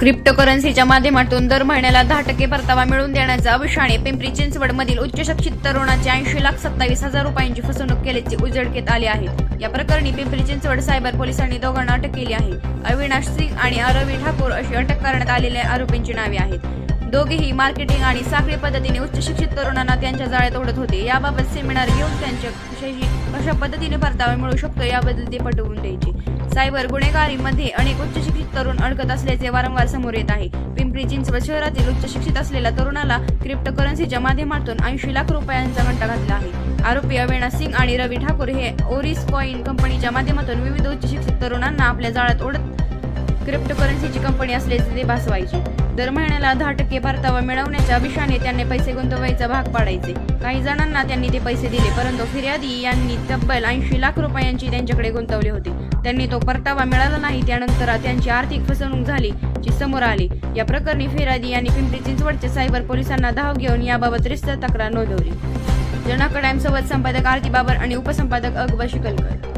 क्रिप्टोकरन्सीच्या माध्यमातून दर महिन्याला दहा टक्के परतावा मिळवून देण्याचा अभिषाने पिंपरी चिंचवडमधील उच्च शिक्षित ऐंशी लाख सत्तावीस हजार रुपयांची फसवणूक केल्याचे उजळकेत आले आहे. या प्रकरणी पिंपरी चिंचवड सायबर पोलिसांनी दोघांना अटक केली आहे. अविनाश सिंग आणि आरवी ठाकूर अशी अटक करण्यात आलेल्या आरोपींची नावे आहेत. दोघेही मार्केटिंग आणि साखळी पद्धतीने उच्च शिक्षित तरुणांना त्यांच्या जाळ्यात ओढत होते. याबाबत सेमिनार घेऊन त्यांच्या कशा पद्धतीने परतावा मिळू शकतो याबद्दल ते पटवून द्यायचे. सायबर गुन्हेगारीमध्ये अनेक उच्च शिक्षित तरुण अडकत असल्याचे वारंवार समोर येत आहे. पिंपरी चिंचवड शहरातील उच्च शिक्षित असलेल्या तरुणाला क्रिप्टोकरन्सीच्या माध्यमातून ऐंशी लाख रुपयांचा घंटा घातला आहे. आरोपी अवेणा सिंग आणि रवी ठाकूर हे ओरिस कॉइन कंपनीच्या माध्यमातून विविध उच्च शिक्षित तरुणांना आपल्या जाळ्यात ओढत क्रिप्टोकरन्सीची कंपनी असल्याचे ते भासवायचे. दर महिन्याला दहा टक्के परतावा मिळवण्याच्या अभिशाने त्यांनी पैसे गुंतवायचा भाग पाडायचे. काही जणांना त्यांनी ते पैसे दिले परंतु फिर्यादी यांनी तब्बल ऐंशी लाख रुपयांची त्यांच्याकडे गुंतवले होते. त्यांनी तो परतावा मिळाला नाही त्यानंतर त्यांची आर्थिक फसवणूक झाली जी समोर आली. या प्रकरणी फिर्यादी यांनी पिंपरी चिंचवडच्या सायबर पोलिसांना धाव घेऊन याबाबत रिस्त तक्रार नोंदवली. जनक संपादक आरती बाबर आणि उपसंपादक अकबर शिकलकर.